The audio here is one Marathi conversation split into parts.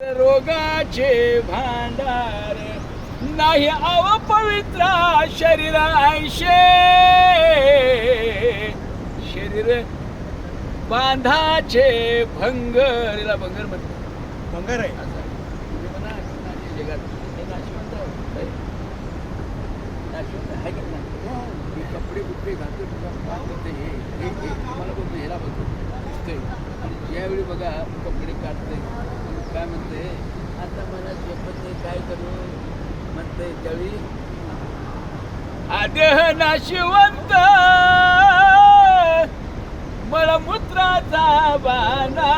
रोगाचे भांडार. नाही अव पवित्र शरीर ऐशे शरीर बांधाचे भंगर म्हणतात भंगार आहे. असं. आहे. तुम्ही म्हणा, नाशिक जगात. हे नाशिवंत आहे. नाशिवंत आहे का नाही? मी कपडे कुपडे घालतो मला बोलतो ह्याला बघतो आणि ज्यावेळी बघा कपडे काढते काय म्हणते? आता मला झोपत नाही काय करू? म्हणते त्यावेळी आदेह नाशिवंत मला मूत्राचा बाना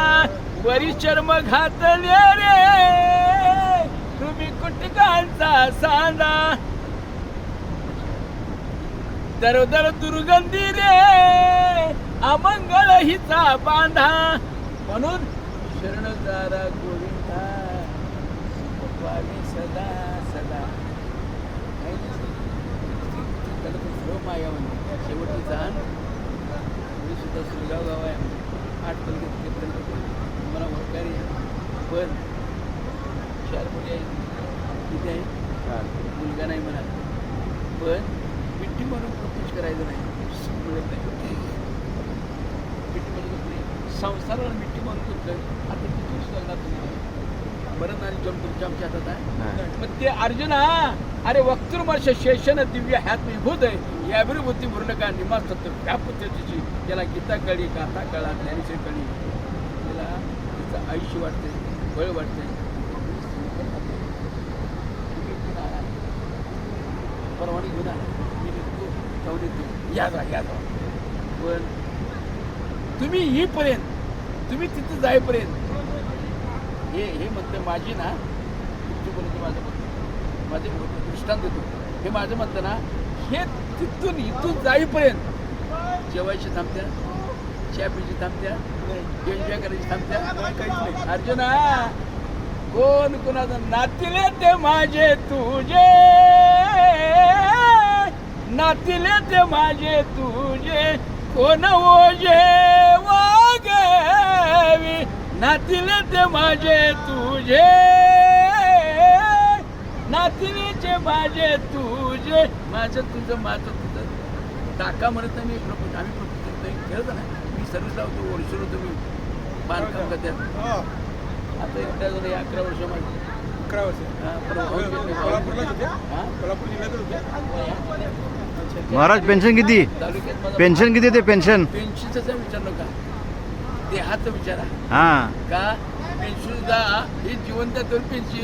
वरी चर्म घातले रे. तुम्ही कुटकांचा सांडा दरोदर दुर्गंधी रे. अमंगल हिचा बांधा. म्हणून शरण जारा गोविंदा पावी सदा सदा. त्याला तो फ्लो माया म्हणजे शेवटची जाण. मी सुद्धा सुलगाव गाव आहे. आठ तारखेपर्यंत मला वरकारी आहे पण चार मुली आहेत किती आहे? मुलगा नाही म्हणा. पण मिट्टी म्हणून प्रपोज करायचं नाही. मिळत नाही मिट्टी म्हणून संसाराला मिट्टी म्हणून आता किती बरं आणि जम तुमच्या आमच्या हातात आहे मग ते अर्जुना अरे वक्तृमर्ष शेषन दिव्य ह्यात विभूत आहे. या बुद्धी पूर्ण का निमास तत्व त्याला गीता कळी गाथा कळा ज्ञानेश्वर कळी त्याला तिचं आयुष्य वाटते बळ वाटते परवानगी घेऊन आला. मी निघतो जाऊन येतो. या जा या जा. पण तुम्ही येईपर्यंत तुम्ही तिथं जाईपर्यंत. हे हे म्हणतं माझी ना तुमच्यापर्यंत माझं म्हणतं माझे दृष्टांत देतो. हे माझं म्हणतं ना हे तिथून इथून जाईपर्यंत. जेवायची थांबत्या चहा पिची थांबत्या एन्जॉय करायची थांबत्या. अर्जुना कोण कोणाचं नातीले ते माझे तुझे? नातीले ते माझे तुझे? कोण ओझे वागवी नातीले ते माझे तुझे. नातिनीचे माझे तुझे. माझं तुझं माझं तुझं. टाका म्हणत नाही मी प्रपोज आम्ही करत नाही खेळत नाही मी सर्विस लावतो वर्षर होतो मी बांधकाम करतात. हा, आता एकट्या झालं अकरा वर्ष माझी अकरा वर्ष? कोल्हापूर होते? महाराज पेन्शन किती? पेन्शन किती ते पेन्शन पेन्शनचा विचार नका देहाचा विचारा. हा. का ही जिवंत तर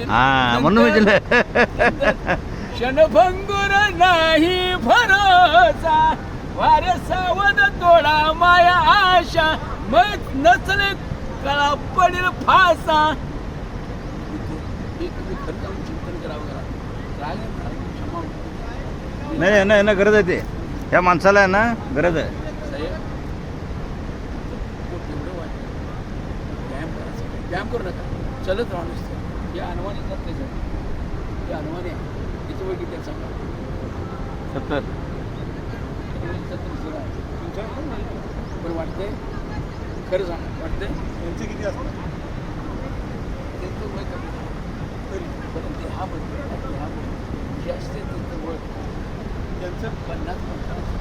हा म्हणून क्षणभंगुर नाही भरोसा. वारे सावध तोडा माया आशा. मग नसले कळा पडेल फासा. हे तुम्ही खरं जाऊन चिंतन करावं करा राग आहे ना, क्षमा होती. नाही नाही नाही गरज आहे ते. ह्या माणसाला आहे ना गरज आहे साहेब पोट एवढं वाटतं व्यायाम करायचा व्यायाम करू नका. चलत राहा नुसतं. हे अनुमानित जात नाही सर हे अनुमानी आहे. याचं वय किती सांगा सत्तर. पण वाटतंय खरं सांगा. वाटतंय? यांचे किती असतात? त्यांचं वय कमी. तरी. पण देहामध्ये देहामध्ये जे असते त्यांचं वय. पन्नास पंचावन्न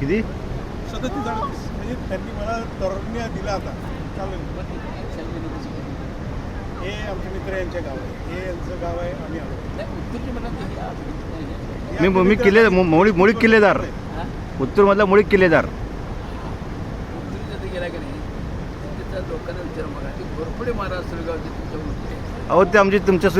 किती? सदतीस अडतीस म्हणजे त्यांनी मला तरुण्य दिला आता. चालेल. हे आमचे मित्र यांचे गाव आहे. हे यांचं गाव आहे आम्ही आलो मी मी किल्ले. मोळी मोळी किल्लेदार. हा? उत्तरमधला मोळी किल्लेदार. लोकांना विचार घोरपडे महाराज. अहो ते आमची तुमच्या